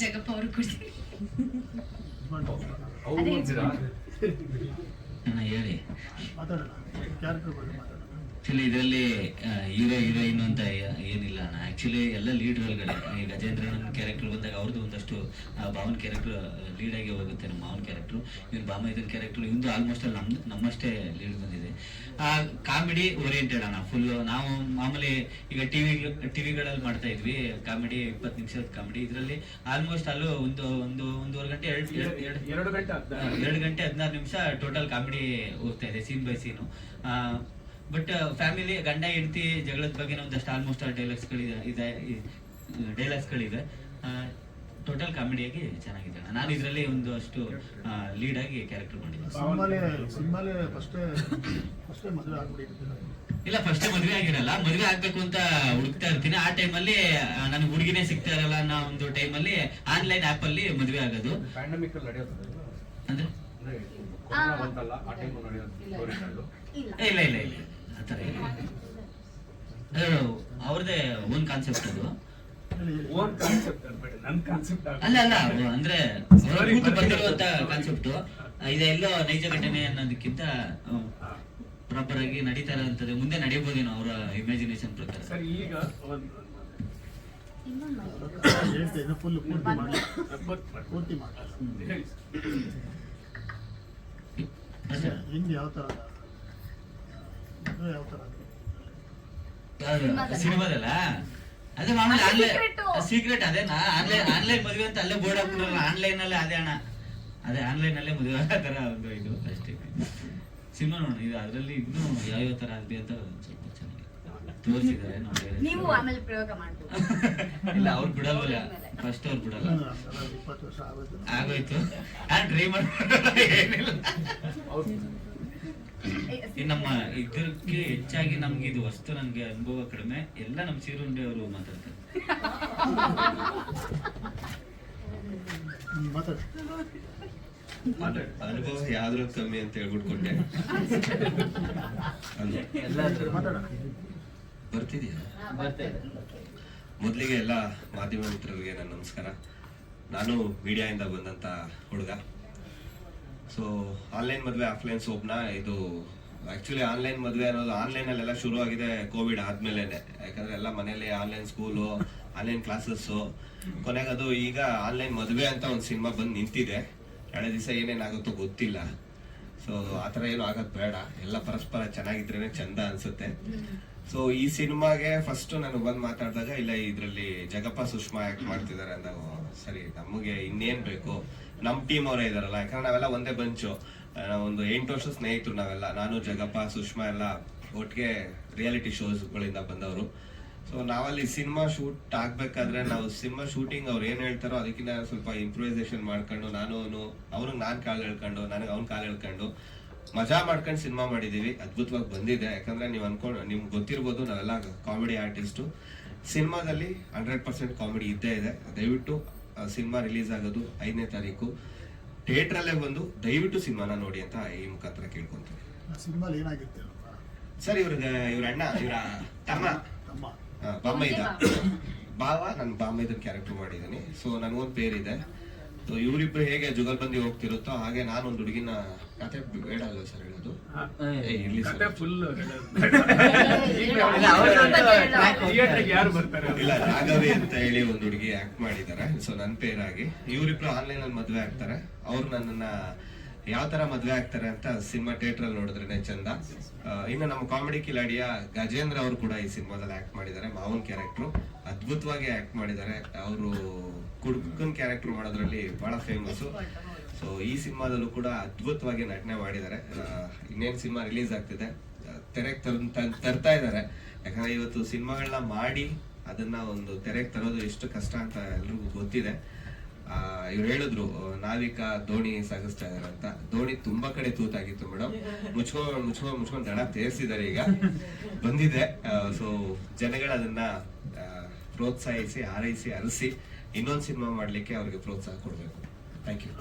ಜಗಪ್ಪ ಅವ್ರು ಕೊಡ್ತೀನಿ. ಹೇಳಿ. ಮಾತಾಡೋಣ? ಆಕ್ಚುಲಿ ಇದರಲ್ಲಿ ಹೀರೋ ಹೀರೋಯಿನ್ ಅಂತ ಏನಿಲ್ಲ ಅಣ್ಣ. ಆಕ್ಚುಲಿ ಎಲ್ಲ ಲೀಡ್ ರೋಲ್ಗಳೇ ಈ ಗಜೇಂದ್ರನ ಕ್ಯಾರೆಕ್ಟರ್ ಬಂದಾಗ ಅವ್ರದ್ದು ಒಂದಷ್ಟು ಭಾವನ್ ಕ್ಯಾರೆಕ್ಟರ್ ಲೀಡ್ ಆಗಿ ಹೋಗುತ್ತೆ ನಮ್ಮ ಮಾವನ್ ಕ್ಯಾರೆಕ್ಟರ್ ಇವನ್ ಭಾಮ ಇದನ್ ಕ್ಯಾರೆಕ್ಟರ್ ಇವಂದು ಆಲ್ಮೋಸ್ಟ್ ಅಲ್ಲಿ ನಮ್ದು ನಮ್ಮಷ್ಟೇ ಲೀಡ್ ಬಂದಿದೆ. ಆ ಕಾಮಿಡಿ ಓರಿಯೆಂಟೆಡ್ ಅಣ್ಣ ಫುಲ್ ನಾವು ಮಾಮೂಲಿ ಈಗ ಟಿವಿ ಟಿವಿಗಳಲ್ಲಿ ಮಾಡ್ತಾ ಇದ್ವಿ. ಕಾಮಿಡಿ ಇಪ್ಪತ್ತು ನಿಮಿಷದ ಕಾಮಿಡಿ ಇದರಲ್ಲಿ ಆಲ್ಮೋಸ್ಟ್ ಅಲ್ಲೂ ಒಂದು ಒಂದು ಒಂದೂವರೆ ಗಂಟೆ ಎರಡು ಎರಡು ಗಂಟೆ ಎರಡು ಗಂಟೆ ಹದಿನಾರು ನಿಮಿಷ ಟೋಟಲ್ ಕಾಮಿಡಿ ಹೋಗ್ತಾ ಇದೆ scene by scene but family ಗಂಡ ಹೆಂಡತಿ ಜಗಳದ ಬಗ್ಗೆ ಒಂದಷ್ಟು ಆಲ್ಮೋಸ್ಟ್ ಡೈಲಾಗ್ಸ್ಗಳಿದೆ ಇದೆ ಡೈಲಾಗ್ಸ್ಗಳಿವೆ ಟೋಟಲ್ ಕಾಮಿಡಿಯಾಗಿ ಚೆನ್ನಾಗಿದೆ. ನಾನು ಇದರಲ್ಲಿ ಒಂದು ಅಷ್ಟು ಲೀಡ್ ಆಗಿ ಕ್ಯಾರೆಕ್ಟರ್ ಮಾಡಿದ್ದೀನಿ. ಇಲ್ಲ ಫಸ್ಟ್ ಮದ್ವೆ ಆಗಿರಲ್ಲ. ಮದ್ವೆ ಆಗ್ಬೇಕು ಅಂತ ಹುಡುಕ್ತಾ ಇರ್ತೀನಿ. ಆ ಟೈಮಲ್ಲಿ ನನಗೆ ಹುಡುಗಿನೇ ಸಿಗ್ತಾ ಇರಲ್ಲ ಅನ್ನೋ ಒಂದು ಟೈಮಲ್ಲಿ ಆನ್ಲೈನ್ ಆಪ್ ಅಲ್ಲಿ ಮದ್ವೆ ಆಗೋದು. ಪ್ಯಾಂಡಮಿಕ್ ಅಲ್ಲಿ ನಡೆಯೋದು ಅಂದ್ರೆ? ಅಂದ್ರೆ ಬಂತಲ್ಲ ಆ ಟೈಮ್ ನಡೆಯೋದು ಓರಿಯಂಟಲ್ಲು. ಇಲ್ಲ. ಇಲ್ಲ ಇಲ್ಲ ಇಲ್ಲ. ಆ ಥರ ಅವ್ರದ್ದೇ ಓನ್ ಕಾನ್ಸೆಪ್ಟ್ ಅದು. ಅಲ್ಲ ಅಲ್ಲ ಅಂದ್ರೆ ಕೂತು ಬಂದಿರುವಂತ ಕಾನ್ಸೆಪ್ಟ್ ಇದೆಲ್ಲೋ ನೈಜ ಘಟನೆ ಅನ್ನೋದಕ್ಕಿಂತ ಪ್ರಾಪರ್ ಆಗಿ ನಡೀತಾ ಇರೋಂಥದ್ದು ಮುಂದೆ ನಡೆಯಬಹುದೇನೋ ಅವರ ಇಮ್ಯಾಜಿನೇಷನ್ ಪ್ರಕಾರ. ಸರ್ ಈಗ ಪೂರ್ತಿ ಮಾಡಿ. ಹಿಂಗೆ ಯಾವ ಥರ ಮದುವೆ ಯಾವ ಥರ ಯಾವ್ದು? ಸಿನಿಮಾದಲ್ಲ? ಅದೇ ಮಾಮೂಲಿ ಆನ್ಲೈನ್ secret. ಸೀಕ್ರೆಟ್ ಅದೇನಾ ಆನ್ಲೈನ್ ಆನ್ಲೈನ್ ಮದುವೆ ಅಂತ ಅಲ್ಲೇ ಬೋರ್ಡ್ ಹಾಕ್ಬಿಟ್ರಲ್ಲ ಆನ್ಲೈನ್ ಅಲ್ಲೇ ಅದೇ ಅಣ್ಣ ಅದೇ ಆನ್ಲೈನ್ ಅಲ್ಲೇ ಮದುವೆ ಆ ಥರ ಒಂದು ಇದು ಅಷ್ಟೇ. ಸಿನಿಮಾ ನೋಡೋಣ ಇದು ಅದರಲ್ಲಿ ಇನ್ನೂ ಯಾವ್ಯಾವ ತರ ಆಗಿದೆ ಅಂತ ಸ್ವಲ್ಪ ಚೆನ್ನಾಗಿ ತೋರಿಸಿದ್ದಾರೆ ನೀವು ಆಮೇಲೆ ಪ್ರಯೋಗ ಮಾಡ್ಬೋದು. ಇಲ್ಲ ಅವ್ರು ಬಿಡಲ್ವಲ್ಲ ಫಸ್ಟ್ ಅವ್ರು ಬಿಡಲ್ಲ. ಆಗೋಯ್ತು. ಆ ಟ್ರೈ ಮಾಡಿ ಏನಿಲ್ಲ ಈ ನಮ್ಮ ಇದಕ್ಕೆ ಹೆಚ್ಚಾಗಿ ನಮ್ಗೆ ಇದು ವಸ್ತು ನನ್ಗೆ ಅನುಭವ ಕಡಿಮೆ. ಎಲ್ಲ ನಮ್ಮ ಸೀರುಂಡೆ ಅವರು ಮಾತಾಡ್ತಾರೆ. ಹ್ಮ್, ಮಾತಾಡಿ. ಮಾತಾಡಿ. ಅನುಭವ ಯಾವ್ದ್ರ ಕಮ್ಮಿ ಅಂತ ಹೇಳ್ಬಿಟ್ಟು ಕೊಟ್ಟೆ ಬರ್ತಿದ್ಯಾ? ಮೊದಲಿಗೆ ಎಲ್ಲ ಮಾಧ್ಯಮ ಮಿತ್ರರಿಗೆ ನನ್ನ ನಮಸ್ಕಾರ. ನಾನು ಮೀಡಿಯಾದಿಂದ ಬಂದಂತ ಹುಡುಗ. ಸೊ ಆನ್ಲೈನ್ ಮದುವೆ ಆಫ್ಲೈನ್ ಸೋಪ್ನ ಇದು ಆಕ್ಚುಲಿ ಆನ್ಲೈನ್ ಮದುವೆ ಅನ್ನೋದು ಆನ್ಲೈನ್ ಅಲ್ಲೆಲ್ಲ ಶುರು ಆಗಿದೆ ಕೋವಿಡ್ ಆದ್ಮೇಲೆ ಯಾಕಂದ್ರೆ ಎಲ್ಲ ಮನೆಯಲ್ಲಿ ಆನ್ಲೈನ್ ಸ್ಕೂಲು ಆನ್ಲೈನ್ ಕ್ಲಾಸಸ್ಸು ಕೊನೆಗೆ ಅದು ಈಗ ಆನ್ಲೈನ್ ಮದುವೆ ಅಂತ ಒಂದು ಸಿನಿಮಾ ಬಂದು ನಿಂತಿದೆ. ಎರಡು ದಿವಸ ಏನೇನಾಗುತ್ತೋ ಗೊತ್ತಿಲ್ಲ. ಸೊ ಆ ಥರ ಏನು ಆಗೋದು ಬೇಡ. ಎಲ್ಲ ಪರಸ್ಪರ ಚೆನ್ನಾಗಿದ್ರೇ ಚಂದ ಅನ್ಸುತ್ತೆ. ಸೊ ಈ ಸಿನಿಮಾಗೆ ಫಸ್ಟ್ ನಾನು ಬಂದು ಮಾತಾಡಿದಾಗ, ಇಲ್ಲ, ಇದರಲ್ಲಿ ಜಗಪ್ಪ ಸುಷ್ಮಾ ಆಕ್ಟ್ ಮಾಡ್ತಿದ್ದಾರೆ ಅಂದಾಗ ಸರಿ, ನಮಗೆ ಇನ್ನೇನ್ ಬೇಕು? ನಮ್ಮ ಟೀಮ್ ಅವರೇ ಇದಾರಲ್ಲ, ಯಾಕಂದ್ರೆ ನಾವೆಲ್ಲ ಒಂದೇ ಬಂಚು ಒಂದು ಎಂಟು ವರ್ಷ ಸ್ನೇಹಿತರು ನಾವೆಲ್ಲ. ನಾನು, ಜಗಪ್ಪ, ಸುಷ್ಮಾ ಎಲ್ಲ ಒಟ್ಟಿಗೆ ರಿಯಾಲಿಟಿ ಶೋಸ್ಗಳಿಂದ ಬಂದವರು. ಸೊ ನಾವಲ್ಲಿ ಸಿನಿಮಾ ಶೂಟ್ ಆಗ್ಬೇಕಾದ್ರೆ ನಾವು ಸಿನಿಮಾ ಶೂಟಿಂಗ್ ಅವ್ರು ಏನ್ ಹೇಳ್ತಾರೋ ಅದಕ್ಕಿಂತ ಸ್ವಲ್ಪ ಇಂಪ್ರೂವೈಸೇಷನ್ ಮಾಡ್ಕೊಂಡು, ನಾನು ಅವ್ರಿಗೆ ನಾನ್ ಕಾಲ್ ಹೇಳ್ಕೊಂಡು, ನನಗೆ ಅವ್ನ ಕಾಲ್ ಹೇಳ್ಕೊಂಡು ಮಜಾ ಮಾಡ್ಕೊಂಡು ಸಿನಿಮಾ ಮಾಡಿದೀವಿ. ಅದ್ಭುತವಾಗಿ ಬಂದಿದೆ. ಯಾಕಂದ್ರೆ ನೀವು ಅನ್ಕೊಂಡು ನಿಮ್ಗೆ ಗೊತ್ತಿರ್ಬೋದು ನಾವೆಲ್ಲ ಕಾಮಿಡಿ ಆರ್ಟಿಸ್ಟು ಸಿನಿಮಾದಲ್ಲಿ ಹಂಡ್ರೆಡ್ ಪರ್ಸೆಂಟ್ ಕಾಮಿಡಿ ಇದ್ದೇ ಇದೆ. ದಯವಿಟ್ಟು ಸಿನಿಮಾ ರಿಲೀಸ್ ಆಗೋದು ಐದನೇ ತಾರೀಕು. ಥಿಯೇಟ್ರಲ್ಲೇ ಬಂದು ದಯವಿಟ್ಟು ಸಿನಿಮಾನ ನೋಡಿ ಅಂತ ಈ ಮುಖಾಂತರ ಕೇಳ್ಕೊಂತೀನಿ. ಸಿನಿಮಾಲಿ ಏನಾಗಿರುತ್ತೆ ಸರ್ ಇವ್ರಿಗೆ ಇವ್ರ ಅಣ್ಣ ಇವ್ರ ತಮ್ಮ. ಬಾಮೈದ. ಭಾವ ನಾನು ಬಾಮೈದನ್ ಕ್ಯಾರೆಕ್ಟರ್ ಮಾಡಿದ್ದೀನಿ ಸೊ ನನಗೊಂದು പേರಿದೆ ಸೊ ಇವರಿಬ್ರು ಹೇಗೆ ಜುಗಲ್ಬಂದಿ ಹೋಗ್ತಿರುತ್ತೋ ಹಾಗೆ ನಾನು ಒಂದು ಹುಡುಗಿನ ಕತೆ ಬೇಡ ಅಲ್ವಾ ಸರ್ ಹೇಳೋದು? ಏ, ಇರ್ಲಿ ಸರ್. ಫುಲ್ ಯಾರು ಬರ್ತಾರೆ ಇಲ್ಲ ರಾಘವಿ ಅಂತ ಹೇಳಿ ಒಂದು ಹುಡುಗಿ ಆಕ್ಟ್ ಮಾಡಿದ್ದಾರೆ. ಸೊ ನನ್ನ ಪೇರಾಗಿ. ಇವರಿಬ್ರು ಆನ್ಲೈನ್ ಅಲ್ಲಿ ಮದ್ವೆ ಆಗ್ತಾರೆ. ಅವ್ರು ನನ್ನನ್ನ ಯಾವ ತರ ಮದ್ವೆ ಆಗ್ತಾರೆ ಅಂತ ಸಿನಿಮಾ ಥಿಯೇಟರ್ ಅಲ್ಲಿ ನೋಡಿದ್ರೆ ಚಂದ. ಆ, ಇನ್ನು ನಮ್ಮ ಕಾಮಿಡಿ ಕಿಲಾಡಿಯ ಗಜೇಂದ್ರ ಅವರು ಕೂಡ ಈ ಸಿನಿಮಾದಲ್ಲಿ ಆಕ್ಟ್ ಮಾಡಿದ್ದಾರೆ ಮಾವನ್ ಕ್ಯಾರೆಕ್ಟರ್ ಅದ್ಭುತವಾಗಿ ಆಕ್ಟ್ ಮಾಡಿದ್ದಾರೆ. ಅವರು ಕುಡ್ಕನ್ ಕ್ಯಾರೆಕ್ಟರ್ ಮಾಡೋದ್ರಲ್ಲಿ ಬಹಳ ಫೇಮಸ್ ಸೊ ಈ ಸಿನಿಮಾದಲ್ಲೂ ಕೂಡ ಅದ್ಭುತವಾಗಿ ನಟನೆ ಮಾಡಿದ್ದಾರೆ. ಇನ್ನೇನು ಸಿನಿಮಾ ರಿಲೀಸ್ ಆಗ್ತಿದೆ. ತೆರೆಗೆ ತರ ತರ್ತಾ ಇದ್ದಾರೆ. ಯಾಕಂದ್ರೆ ಇವತ್ತು ಸಿನಿಮಾಗಳನ್ನ ಮಾಡಿ ಅದನ್ನ ಒಂದು ತೆರೆಗೆ ತರೋದು ಎಷ್ಟು ಕಷ್ಟ ಅಂತ ಎಲ್ರಿಗೂ ಗೊತ್ತಿದೆ. ಇವ್ರು ಹೇಳಿದ್ರು ನಾವಿಕ ದೋಣಿ ಸಾಗಿಸ್ತಾ ಇದಾರೆ ಅಂತ. ದೋಣಿ ತುಂಬಾ ಕಡೆ ತೂತಾಗಿತ್ತು ಮೇಡಮ್ ಮುಚ್ಕೊಂಡ್ ಮುಚ್ಕೊಂಡ್ ಮುಚ್ಕೊಂಡ್ ದಡ ತೇರ್ಸಿದ್ದಾರೆ ಈಗ. ಬಂದಿದೆ. ಸೊ ಜನಗಳು ಅದನ್ನ ಪ್ರೋತ್ಸಾಹಿಸಿ ಹಾರೈಸಿ ಅನಿಸಿ ಇನ್ನೊಂದು ಸಿನಿಮಾ ಮಾಡಲಿಕ್ಕೆ ಅವ್ರಿಗೆ ಪ್ರೋತ್ಸಾಹ ಕೊಡಬೇಕು. Thank you